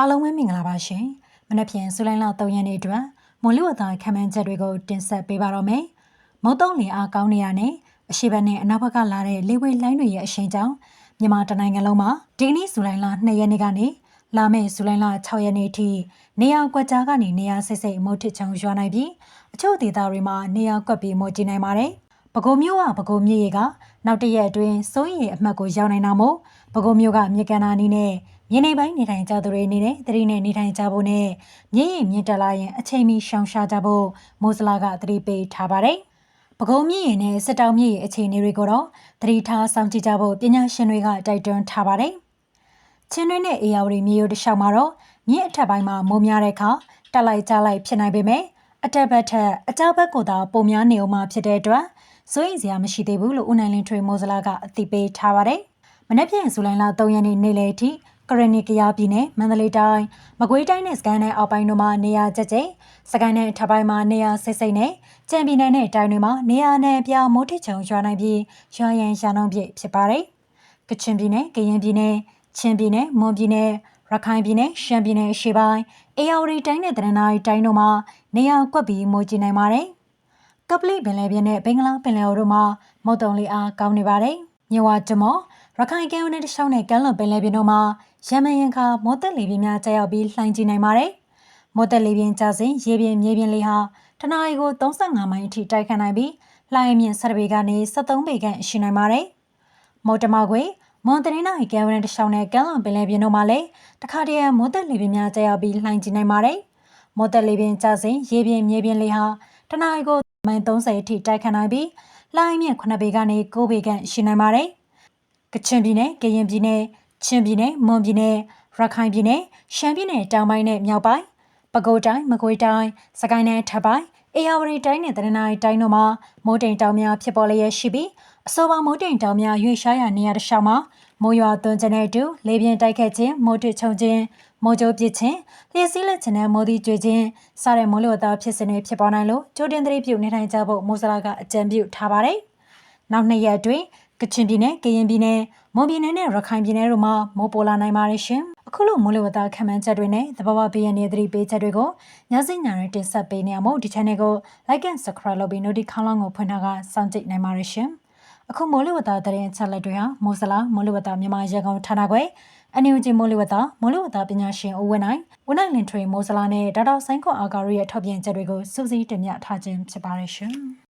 အားလုံးပဲမင်္ဂလာပါရှင်။မနက်ဖြန်ဇူလိုင်လ3ရက်နေ့အတွက်မွန်လူဝသားခံမှန်းချက်တွေကိုတင်ဆက်ပေးပါတော့မယ်။မုတ်တုံးလင်အားကောင်းနေရနဲ့အရှိဘက်နဲ့အနောက်ဘက်ကလာတဲ့လေဝေလိုင်းတွေရဲ့အရှိန်ကြောင့်မြန်မာတနိုင်ငံလုံးမှာဒီကနေ့ဇူလိုင်လ2ရက်နေ့ကနေလာမယ့်ဇူလိုင်လ6ရက်နေ့ထိနေရာကွက်ကြားကနေနေရာစိတ်စိတ်မိုးထစ်ချုံရွာနိုင်ပြီးအချို့ဒေသတွေမှာနေရာကွက်ပြီးမိုးကြီးနိုင်ပါတယ်။ပဲခူးမြို့ကပဲခူးမြို့ရေကနောက်တရက်အတွင်းစိုးရိမ်အမှတ်ကိုရောက်နိုင်တာမို့ပဲခူးမြို့ကမြေကန်နာနီးနဲ့ မြေနေပိုင်းနေထိုင်ကြသူတွေအနေနဲ့သတိနဲ့နေထိုင်ကြဖို့နဲ့မြင့်ရင်မြင့်တက်လာရင်အချိန်မီရှောင်ရှားကြဖို့မိုးစလာကသတိပေးထားပါတယ်။ပကုံးမြင့်ရင်နဲ့စစ်တောင်မြင့်ရင်အခြေအနေတွေကိုတော့သတိထားစောင့်ကြည့်ကြဖို့ပညာရှင်တွေကတိုက်တွန်းထားပါတယ်။ချင်းတွင်းနဲ့အေယာဝတီမြေရိုးတစ်လျှောက်မှာတော့မြင့်အထက်ပိုင်းမှာမိုးများတဲ့အခါတက်လိုက်ကြလိုက်ဖြစ်နိုင်ပေမဲ့အတက်ဘက်ထက်အကြောက်ဘက်ကိုသာပုံများနေအောင်မှဖြစ်တဲ့အတွက်စိုးရင်စရာမရှိသေးဘူးလို့ဦးနိုင်လင်းထွေမိုးစလာကအသိပေးထားပါတယ်။မနေ့ပြန်ဇူလိုင်လ3ရက်နေ့နေ့လယ်အထိ ကရနီကရပြည်နယ်မန္တလေးတိုင်းမကွေးတိုင်းနဲ့စကိုင်းတိုင်းအောက်ပိုင်းတို့မှာနေရာကျကျစကိုင်းတိုင်းထပ်ပိုင်းမှာနေရာစိတ်စိတ်နဲ့ကြံပြည်နယ်နဲ့တိုင်းတွေမှာနေရာနဲ့ပြမိုးထစ်ချုံရွာနိုင်ပြီးရွာရန်ရှာနှုံးပြည့်ဖြစ်ပါတယ်။ကချင်ပြည်နယ်၊ကရင်ပြည်နယ်၊ချင်းပြည်နယ်၊မွန်ပြည်နယ်ရခိုင်ပြည်နယ်ရှမ်းပြည်နယ်ရှေ့ပိုင်းအေရဝတီတိုင်းနဲ့တရနာရီတိုင်းတို့မှာနေရာကွက်ပြီးမိုးကြီးနိုင်ပါတယ်။ကပလီပင်လယ်ပြင်နဲ့ဘင်္ဂလားပင်လယ်အော်တို့မှာမုတ်တုံလေးအားကောင်းနေပါတယ်။မြဝကျမော်ရခိုင်ကမ်းရိုးနဲ့တခြားနဲ့ကမ်းလွန်ပင်လယ်ပြင်တို့မှာ ရမယန်ခါမော်တက်လေပြင်းများကျရောက်ပြီးလှိုင်းကြီးနိုင်ပါတယ်။မော်တက်လေပြင်းကျစဉ်ရေပြင်မြေပြင်လေဟာတနအီကို35မိုင်အထိတိုက်ခတ်နိုင်ပြီးလှိုင်းမြင့်ဆက်ပေကနေ73ပေခန့်ရှိနိုင်ပါတယ်။မော်တမခွေမွန်တရင်းနိုင်ကဲဝရန်တရှောင်းနဲ့ကမ်းလွန်ပင်လယ်ပြင်တို့မှာလည်းတခါတည်းမော်တက်လေပြင်းများကျရောက်ပြီးလှိုင်းကြီးနိုင်ပါတယ်။မော်တက်လေပြင်းကျစဉ်ရေပြင်မြေပြင်လေဟာတနအီကိုမိုင်30အထိတိုက်ခတ်နိုင်ပြီးလှိုင်းမြင့်9ပေကနေ9ပေခန့်ရှိနိုင်ပါတယ်။ကချင်ပြည်နယ်၊ကရင်ပြည်နယ်၊ ချင်းပြည်နယ်၊မွန်ပြည်နယ်၊ရခိုင်ပြည်နယ်၊ရှမ်းပြည်နယ်တောင်ပိုင်းနဲ့မြောက်ပိုင်း၊ပဲခူးတိုင်း၊မကွေးတိုင်း၊စကိုင်းတိုင်းထပ်ပိုင်း၊အေရဝတီတိုင်းနဲ့တရနာရီတိုင်းတို့မှာမိုးတိမ်တောင်များဖြစ်ပေါ်လျက်ရှိပြီးအဆိုပါမိုးတိမ်တောင်များရွေ့ရှားရာနေရာတစ်လျှောက်မှာမိုးရွာသွန်းခြင်းနဲ့အတူလေပြင်းတိုက်ခတ်ခြင်းမိုးထချုံခြင်းမိုးကြိုးပစ်ခြင်းလျှက်စီးလက်ခြင်းနဲ့မိုးသီးကျွေခြင်းစတဲ့မိုးလေဝသဖြစ်စဉ်တွေဖြစ်ပေါ်နိုင်လို့ကြိုတင်သတိပြုနေထိုင်ကြဖို့မိုးစလာကအကြံပြုထားပါတယ်။နောက်နှစ်ရက်အတွင်း ကချင်ပြည်နယ်၊ကရင်ပြည်နယ်၊မွန်ပြည်နယ်နဲ့ရခိုင်ပြည်နယ်တို့မှာမိုးပေါ်လာနိုင်ပါတယ်ရှင်။အခုလိုမိုးလေဝသခံမှန်းချက်တွေနဲ့သဘာဝဘေးရန်တွေသတိပေးချက်တွေကိုညစီညာနဲ့တင်ဆက်ပေးနေရမို့ဒီ channel ကို like and subscribe လုပ်ပြီး notification လောင်းကိုဖွင့်ထားကစောင့်ကြည့်နိုင်ပါတယ်ရှင်။အခုမိုးလေဝသသတင်းချက်လက်တွေဟာမိုးစလာမိုးလေဝသမြန်မာရေကောင်ဌာနခွဲအန်ယူဂျီမိုးလေဝသမိုးလေဝသပညာရှင်ဦးဝင်းနိုင်ဦးနိုင်လင်ထွေမိုးစလာနဲ့ဒေါက်တာဆိုင်းခွန်အာကာရီရဲ့ထောက်ပြချက်တွေကိုစူးစီးတင်ပြထားခြင်းဖြစ်ပါတယ်ရှင်။